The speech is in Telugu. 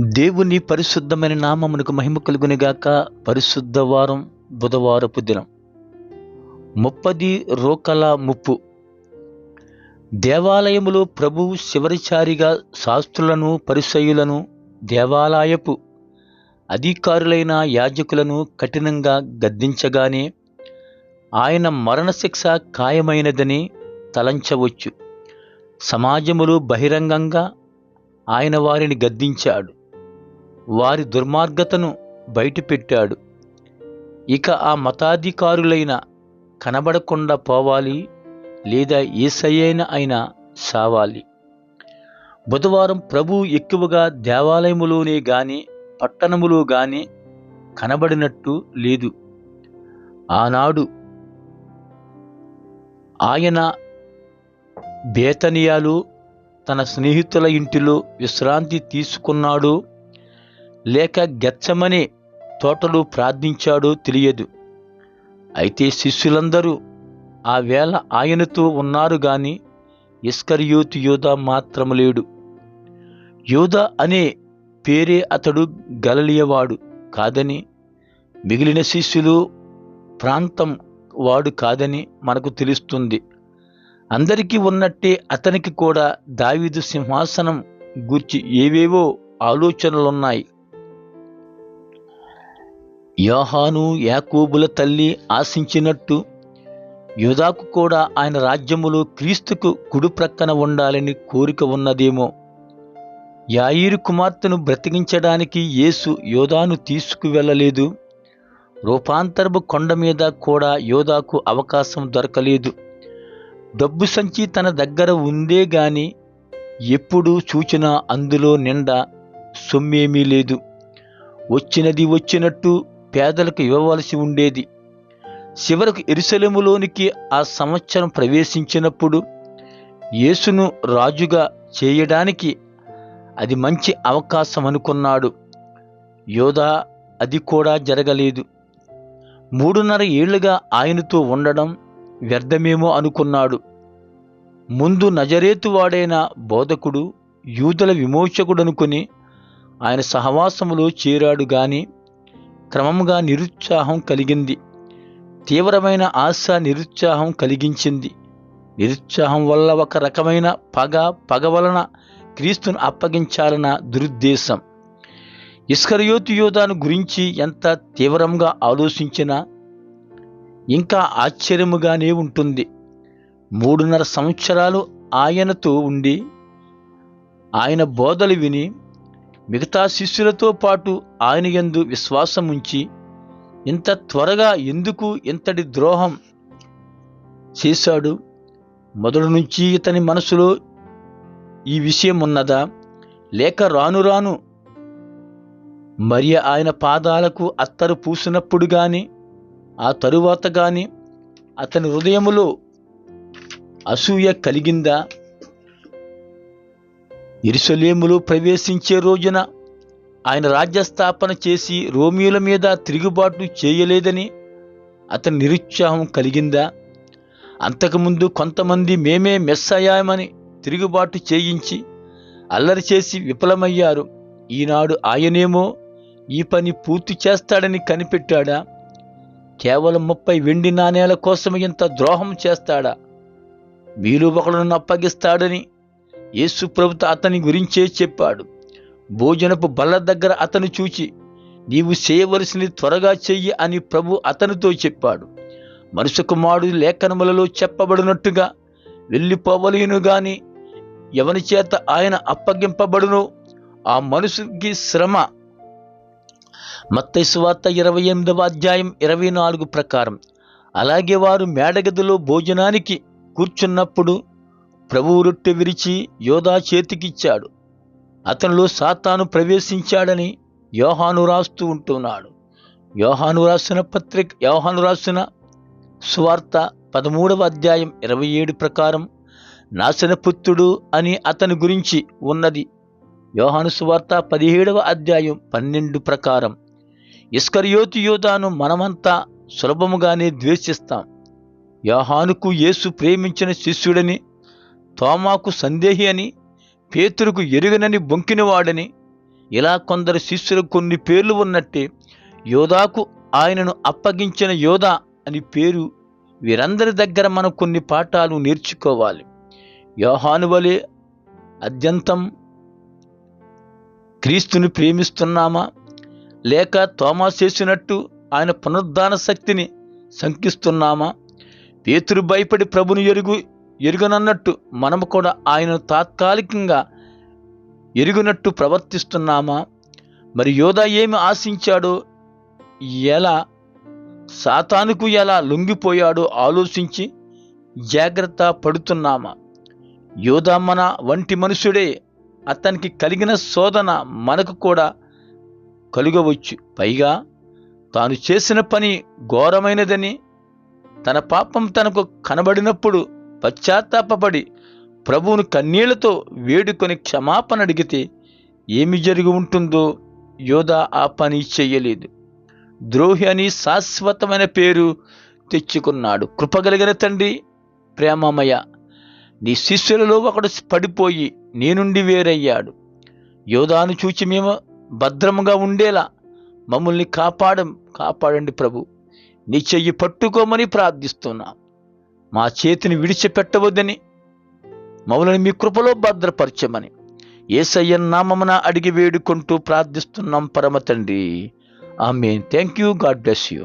దేవుని పరిశుద్ధమైన నామమునకు మహిమ కలుగునిగాక పరిశుద్ధ వారం బుధవారపు దినం. ముప్పది రోకల ముప్పు. దేవాలయములో ప్రభువు చివరిచారిగా శాస్త్రులను పరిసయులను దేవాలయపు అధికారులైన యాజకులను కఠినంగా గద్దించగానే ఆయన మరణశిక్ష ఖాయమైనదని తలంచవచ్చు. సమాజములో బహిరంగంగా ఆయన వారిని గద్దించాడు. వారి దుర్మార్గతను బయటపెట్టాడు. ఇక ఆ మతాధికారులైన కనబడకుండా పోవాలి లేదా ఏసయ్యైన అయినా సావాలి. బుధవారం ప్రభు ఎక్కువగా దేవాలయములోనే గాని పట్టణములో గాని కనబడినట్టు లేదు. ఆనాడు ఆయన బేతనియాలు తన స్నేహితుల ఇంటిలో విశ్రాంతి తీసుకున్నాడో. లేక గెచ్చమనే తోటలు ప్రార్థించాడో తెలియదు. అయితే శిష్యులందరూ ఆ వేళ ఆయనతో ఉన్నారు గాని ఇస్కరియోతు యోధ మాత్రం లేడు. యోధ అనే పేరే అతడు గలలియవాడు కాదని మిగిలిన శిష్యులు ప్రాంతం వాడు కాదని మనకు తెలుస్తుంది. అందరికీ ఉన్నట్టే అతనికి కూడా దావీదు సింహాసనం గూర్చి ఏవేవో ఆలోచనలున్నాయి. యోహాను యాకూబుల తల్లి ఆశించినట్టు యుధాకు కూడా ఆయన రాజ్యములో క్రీస్తుకు కుడి ప్రక్కన ఉండాలని కోరిక ఉన్నదేమో. యాయిరు కుమార్తెను బ్రతికించడానికి యేసు యోధాను తీసుకువెళ్ళలేదు. రూపాంతరపు కొండ మీద కూడా యోధాకు అవకాశం దొరకలేదు. డబ్బు సంచి తన దగ్గర ఉందే గాని ఎప్పుడు చూచినా అందులో నిండా సొమ్మేమీ లేదు. వచ్చినది వచ్చినట్టు పేదలకు ఇవ్వవలసి ఉండేది. చివరకు ఎరుసలెములోనికి ఆ సంవత్సరం ప్రవేశించినప్పుడు యేసును రాజుగా చేయడానికి అది మంచి అవకాశం అనుకున్నాడు. యోధా అది కూడా జరగలేదు. మూడున్నర ఏళ్ళుగా ఆయనతో ఉండడం వ్యర్థమేమో అనుకున్నాడు. ముందు నజరేతువాడైన బోధకుడు యూదుల విమోచకుడనుకుని ఆయన సహవాసములో చేరాడు గాని క్రమంగా నిరుత్సాహం కలిగింది. తీవ్రమైన ఆశ నిరుత్సాహం కలిగించింది. నిరుత్సాహం వల్ల ఒక రకమైన పగ పగ వలన క్రీస్తును అప్పగించాలన్న దురుద్దేశం. ఇస్కరియోతు యోధాను గురించి ఎంత తీవ్రంగా ఆలోచించినా ఇంకా ఆశ్చర్యముగానే ఉంటుంది. మూడున్నర సంవత్సరాలు ఆయనతో ఉండి ఆయన బోధలు విని మిగతా శిష్యులతో పాటు ఆయన యందు విశ్వాసం ఉంచి ఇంత త్వరగా ఎందుకు ఇంతటి ద్రోహం చేశాడు? మొదటి నుంచి ఇతని మనసులో ఈ విషయం ఉన్నదా లేక రాను రాను మరి ఆయన పాదాలకు అత్తరు పూసినప్పుడు గాని ఆ తరువాత గాని అతని హృదయములో అసూయ కలిగిందా? ఇరుసలేములో ప్రవేశించే రోజున ఆయన రాజ్యస్థాపన చేసి రోమియోల మీద తిరుగుబాటు చేయలేదని అతని నిరుత్సాహం కలిగిందా? అంతకుముందు కొంతమంది మేమే మెస్సయ్యామని తిరుగుబాటు చేయించి అల్లరి చేసి విఫలమయ్యారు. ఈనాడు ఆయనేమో ఈ పని పూర్తి చేస్తాడని కనిపెట్టాడా? కేవలం ముప్పై వెండి నాణేల కోసం ఇంత ద్రోహం చేస్తాడా? మీలో ఒకడును అప్పగిస్తాడని యేసు ప్రభుత అతని గురించే చెప్పాడు. భోజనపు బల్ల దగ్గర అతను చూచి నీవు చేయవలసింది త్వరగా చెయ్యి అని ప్రభు అతనితో చెప్పాడు. మనుషు కుమారుడు లేఖనములలో చెప్పబడినట్టుగా వెళ్ళిపోవలేను గాని ఎవని చేత ఆయన అప్పగింపబడును ఆ మనుషుకి శ్రమ. మత్తయి ఇరవై ఎనిమిదవ అధ్యాయం ఇరవై నాలుగు ప్రకారం అలాగే వారు మేడగదిలో భోజనానికి కూర్చున్నప్పుడు ప్రభువు రొట్టె విరిచి యోధా చేతికిచ్చాడు. అతనిలో సాతాను ప్రవేశించాడని యోహాను రాస్తూ ఉంటున్నాడు. యోహాను రాసిన పత్రిక యోహాను రాసిన సువార్త పదమూడవ అధ్యాయం ఇరవై ఏడు ప్రకారం నాశనపుత్రుడు అని అతని గురించి ఉన్నది. యోహాను సువార్త పదిహేడవ అధ్యాయం పన్నెండు ప్రకారం ఇస్కరియోతి యోధాను మనమంతా సులభముగానే ద్వేషిస్తాం. యోహానుకు యేసు ప్రేమించిన శిష్యుడని తోమాకు సందేహి అని పేతురుకు ఎరుగనని బొంకినవాడని ఇలా కొందరు శిష్యులకు కొన్ని పేర్లు ఉన్నట్టే యోధాకు ఆయనను అప్పగించిన యోధా అని పేరు వీరందరి దగ్గర మనం కొన్ని పాఠాలు నేర్చుకోవాలి. యోహాను వలె అత్యంతం క్రీస్తుని ప్రేమిస్తున్నామా? లేక తోమా చేసినట్టు ఆయన పునరుద్ధాన శక్తిని శంకిస్తున్నామా? పేతురు భయపడి ప్రభుని ఎరుగు ఎరుగనన్నట్టు మనము కూడా ఆయనను తాత్కాలికంగా ఎరుగునట్టు ప్రవర్తిస్తున్నామా? మరి యోధా ఏమి ఆశించాడో? ఎలా? సాతానుకు ఎలా లొంగిపోయాడో ఆలోచించి జాగ్రత్త పడుతున్నామా? యోధా మన వంటి మనుషుడే అతనికి కలిగిన శోధన మనకు కూడా కలుగవచ్చు. పైగా తాను చేసిన పని ఘోరమైనదని తన పాపం తనకు కనబడినప్పుడు పశ్చాత్తాపడి ప్రభువును కన్నీళ్ళతో వేడుకొని క్షమాపణ అడిగితే ఏమి జరిగి ఉంటుందో యోధా ఆ పని చెయ్యలేదు ద్రోహి అని శాశ్వతమైన పేరు తెచ్చుకున్నాడు. కృపగలిగిన తండ్రి ప్రేమమయ నీ శిష్యులలో ఒకడు పడిపోయి నీ నుండి వేరయ్యాడు. యోధాను చూచి మేము భద్రముగా ఉండేలా మమ్మల్ని కాపాడం కాపాడండి ప్రభు. నీ చెయ్యి పట్టుకోమని ప్రార్థిస్తున్నాం. మా చేతిని విడిచిపెట్టవద్దని మమ్మల్ని మీ కృపలో భద్రపరచమని ఏసయ్య నామమున అడిగి వేడుకుంటూ ప్రార్థిస్తున్నాం పరమ తండ్రి. ఆమె thank you God bless you